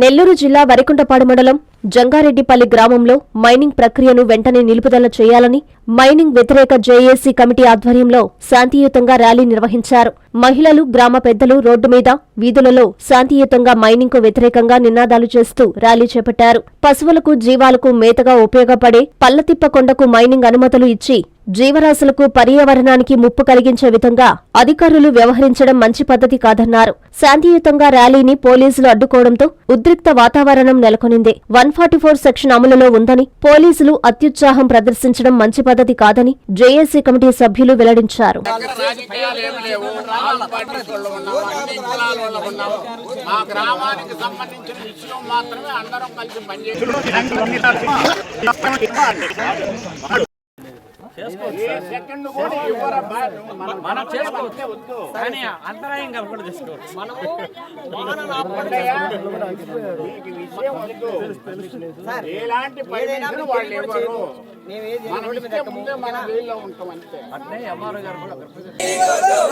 నెల్లూరు జిల్లా వరికుంటపాడు మండలం జంగారెడ్డిపల్లి గ్రామంలో మైనింగ్ ప్రక్రియను వెంటనే నిలుపుదల చేయాలని మైనింగ్ వ్యతిరేక జేఏసీ కమిటీ ఆధ్వర్యంలో శాంతియుతంగా ర్యాలీ నిర్వహించారు. మహిళలు గ్రామ పెద్దలు రోడ్డు మీద వీధులలో శాంతియుతంగా మైనింగ్కు వ్యతిరేకంగా నినాదాలు చేస్తూ ర్యాలీ చేపట్టారు. పశువులకు జీవాలకు మేతగా ఉపయోగపడే పల్లతిప్ప కొండకు మైనింగ్ అనుమతులు ఇచ్చి జీవరాశులకు పర్యావరణానికి ముప్పు కలిగించే విధంగా అధికారులు వ్యవహరించడం మంచి పద్ధతి కాదన్నారు. శాంతియుతంగా ర్యాలీని పోలీసులు అడ్డుకోవడంతో ఉద్రిక్త వాతావరణం నెలకొనింది. వన్ ఫార్టీ ఫోర్ సెక్షన్ అమలులో ఉందని పోలీసులు అత్యుత్సాహం ప్రదర్శించడం మంచి పద్ధతి కాదని జేఏసీ కమిటీ సభ్యులు వెల్లడించారు. మనం- మనం చేసుకోవచ్చు. వద్దు. కానీ అంతరాయం కలగకుండా చేసుకోవచ్చు. ఎలాంటి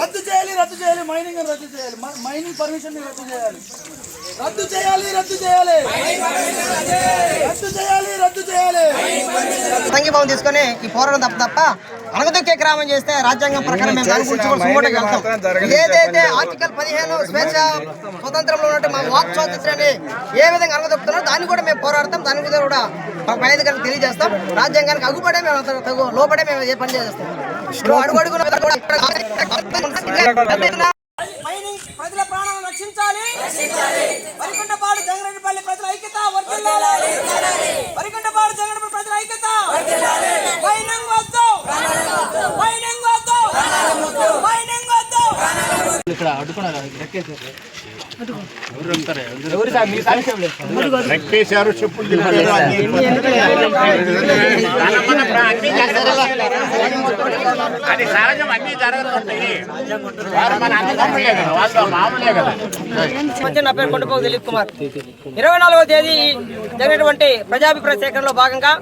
రద్దు చేయాలి రద్దు చేయాలి. మైనింగ్ రద్దు చేయాలి. మైనింగ్ పర్మిషన్ రద్దు చేయాలి. రద్దు చేయాలి రద్దు చేయాలి. రద్దు చేయాలి. రద్దు చేయాలి సంఘీభావం తీసుకొని ఈ పోరాటం తప్ప తప్ప అనగదొక్కే గ్రామం చేస్తే రాజ్యాంగం ప్రకారం మేము దాని గురించి కూడా సుమోటోకి వెళ్తాం. ఏదైతే ఆర్టికల్ పదిహేను స్వేచ్ఛ స్వతంత్రంలో ఉన్నట్టు మా వాక్ స్వాతంత్రాన్ని ఏ విధంగా అనగదొక్కుతున్నారో దాన్ని కూడా మేము పోరాడతాం. దాని మీద కూడా మా పై అధికారులకు తెలియజేస్తాం. రాజ్యాంగానికి అగుపడే మేము లోపడే మేము ఏ పని చేస్తాం అడుగు అడుగున కూడా మైనింగ్ ప్రజల ప్రాణాలను రక్షించాలి వరికుంటపాడు జంగరెడ్డిపల్లి ప్రజల ఐక్యత వర్ధిల్లాలి వరికుంటపాడు జంగరెడ్డిపల్లి ప్రజల ఐక్యత మైనింగ్ వద్దు మైనింగ్ వద్దు మైనింగ్ వద్దు చెప్పులు జరగాలి. అది సహజం అన్ని జరుగుతుంటాయి నా పేరు కొండపోగు దిలీప్ కుమార్ ఇరవై నాలుగవ తేదీ జరిగినటువంటి ప్రజాభిప్రాయ సేకరణలో భాగంగా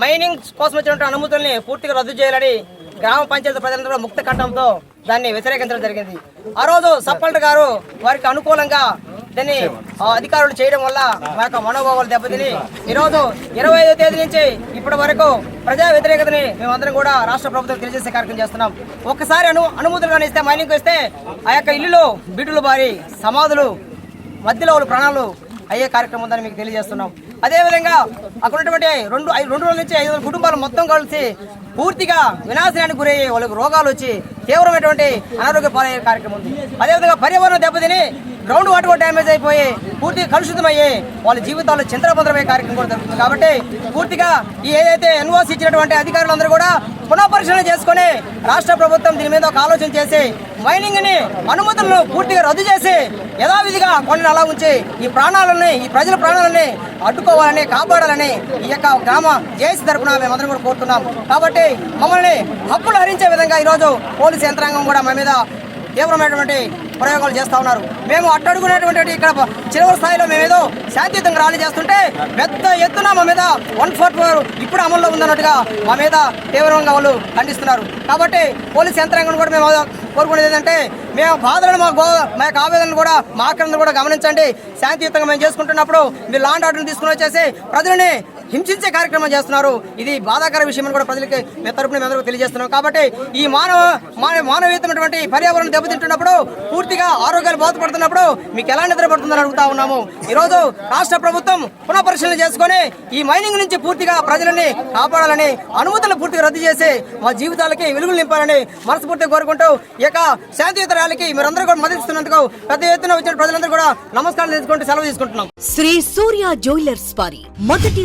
మైనింగ్ కోసం వచ్చినటువంటి అనుమతుల్ని పూర్తిగా రద్దు చేయాలని గ్రామ పంచాయతీ ప్రజలందరూ ముక్త కంఠంతో దాన్ని వ్యతిరేకించడం జరిగింది. ఆ రోజు సప్పల్ట్ గారు వారికి అనుకూలంగా దీన్ని ఆ, అధికారులు చేయడం వల్ల మా యొక్క మనోభావాలు దెబ్బతిని. ఈరోజు ఇరవై ఐదో తేదీ నుంచి ఇప్పటి వరకు ప్రజా వ్యతిరేకతని మేమందరం కూడా రాష్ట్ర ప్రభుత్వం తెలియజేసే కార్యక్రమం చేస్తున్నాం. ఒక్కసారి అను అనుమతులు కానీ ఇస్తే మైనింగ్ ఇస్తే ఆ యొక్క ఇల్లులు బిడ్డులు బారి సమాధులు మధ్యలో వాళ్ళు ప్రాణాలు అయ్యే కార్యక్రమం ఉందని మీకు తెలియజేస్తున్నాం. అదేవిధంగా అక్కడ ఉన్నటువంటి రెండు ఐదు రెండు రోజుల నుంచి ఐదు కుటుంబాలు మొత్తం కలిసి పూర్తిగా వినాశనానికి గురయ్యే వాళ్ళకి రోగాలు వచ్చి తీవ్రమైనటువంటి అనారోగ్య పాలయ్యే కార్యక్రమం ఉంది. అదేవిధంగా పర్యావరణం దెబ్బతిని గ్రౌండ్ వాటర్ కూడా డ్యామేజ్ అయిపోయి పూర్తిగా కలుషితమయ్యి వాళ్ళ జీవితాల్లో చంద్రభద్రమయ్యే కార్యక్రమం కూడా జరుగుతుంది. కాబట్టి పూర్తిగా ఈ ఏదైతే ఎన్ఓసి ఇచ్చినటువంటి అధికారులందరూ కూడా పునఃపరిశీలన చేసుకుని రాష్ట్ర ప్రభుత్వం దీని మీద ఒక ఆలోచన చేసి మైనింగ్ని అనుమతులను పూర్తిగా రద్దు చేసి యథావిధిగా కొన్ని అలా ఉంచి ఈ ప్రాణాలని ఈ ప్రజల ప్రాణాలని అడ్డుకోవాలని కాపాడాలని ఈ యొక్క గ్రామ జేసీ తరఫున మేమందరం కూడా కోరుతున్నాం. కాబట్టి మమ్మల్ని హక్కులు హరించే విధంగా ఈరోజు పోలీసు యంత్రాంగం కూడా మా మీద తీవ్రమైనటువంటి ప్రయోగాలు చేస్తూ ఉన్నారు. మేము అట్టడుగునేటువంటి ఇక్కడ చివరి స్థాయిలో మేము శాంతియుతంగా ర్యాలీ చేస్తుంటే పెద్ద ఎత్తున మా మీద వన్ ఫోర్ ఫోర్ ఇప్పుడు అమల్లో ఉందన్నట్టుగా మా మీద తీవ్రంగా వాళ్ళు ఖండిస్తున్నారు. కాబట్టి పోలీస్ యంత్రాంగం కూడా మేము కోరుకునేది ఏంటంటే మేము బాధలను మా గో మా యొక్క ఆవేదనలు కూడా మా ఆక్రందనలు కూడా గమనించండి. శాంతియుతంగా మేము చేసుకుంటున్నప్పుడు మీరు లాండ్ ఆర్డర్ని తీసుకుని వచ్చేసి ప్రజలని హింసించే కార్యక్రమం చేస్తున్నారు. ఇది బాధాకర విషయం అని కూడా ప్రజలకి తరపున మేము తెలియజేస్తున్నాం. కాబట్టి ఈ మానవ మానవీయతమైనటువంటి పర్యావరణం దెబ్బతింటున్నప్పుడు పూర్తిగా ఆరోగ్యాలు బాధపడుతున్నప్పుడు మీకు ఎలా నిద్రపడుతుందని అడుగుతా ఉన్నాము. ఈరోజు రాష్ట్ర ప్రభుత్వం పునఃపరిశీలన చేసుకొని ఈ మైనింగ్ నుంచి పూర్తిగా ప్రజలని కాపాడాలని అనుమతులు పూర్తిగా రద్దు చేసి మా జీవితాలకి వెలుగులు నింపాలని మనస్ఫూర్తిగా కోరుకుంటూ ఈ యొక్క శాంతియుత ర్యాలీకి మీరందరూ కూడా మద్దతిస్తున్నందుకు పెద్ద ఎత్తున వచ్చిన ప్రజలందరూ కూడా నమస్కారం తీసుకుంటూ సెలవు తీసుకుంటున్నాం. శ్రీ సూర్య జ్యువెలర్స్ వారి మొదటి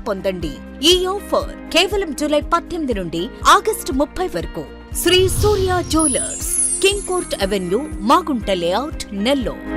పొందండి. ఈ ఆఫర్ కేవలం జూలై పద్దెనిమిది నుండి ఆగస్టు ముప్పై వరకు. Sri Surya jewellers king court avenue Magunta layout Nellore.